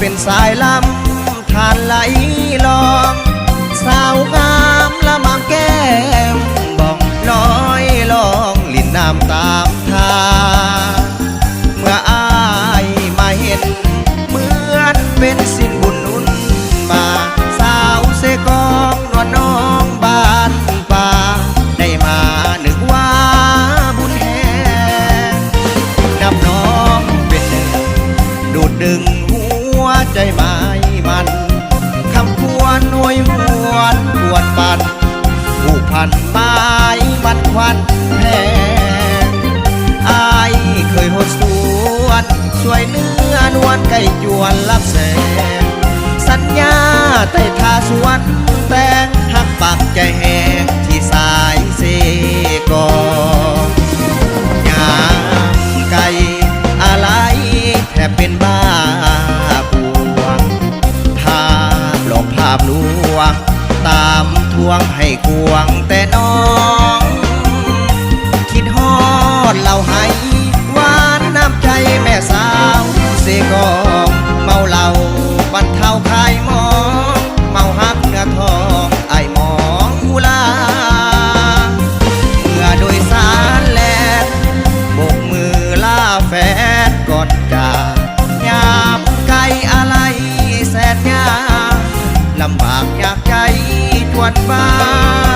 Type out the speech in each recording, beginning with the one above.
เป็นสายลำ ใจไม้มันคำควรหน่วยหวนปวดปันผูกพันไม้มันควันแพงอายเคยหดสวนสวยเนื้อนวลไก่จวนรับแสง สัญญาใต้ทาสวนแต่หักปักใจแหงที่สายเสกองาบลวง ตามทวงให้กวงแต่น้อง คิดฮอดเหล่าให้หวานน้ำใจแม่สาว เสกองเมาเหล้าบันเทาคร ลำบากยากใจทวนบ้า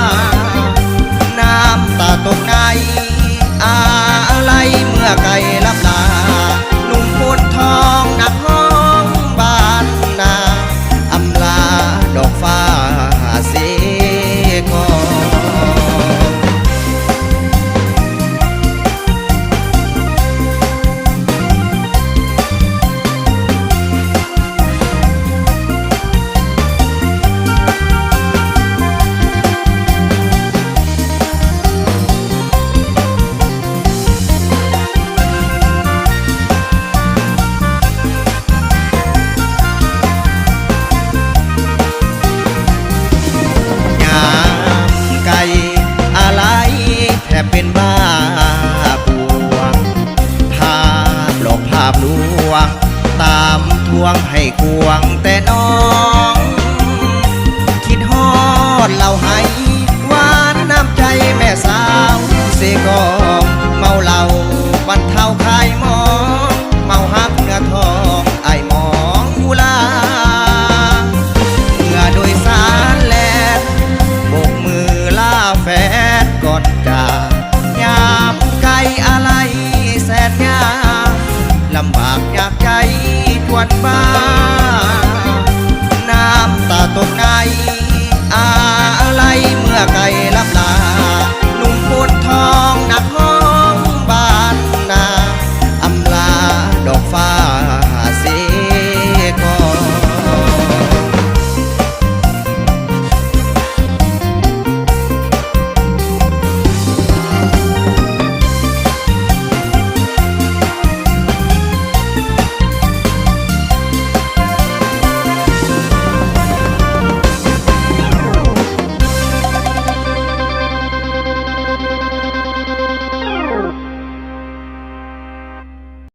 วง ตามทวงให้กวงแต่น้อง คิดฮอดเหล่าให้หวานน้ำใจแม่สาว เสกองเมาเหล้าบันเทาคายมอ วดบ้า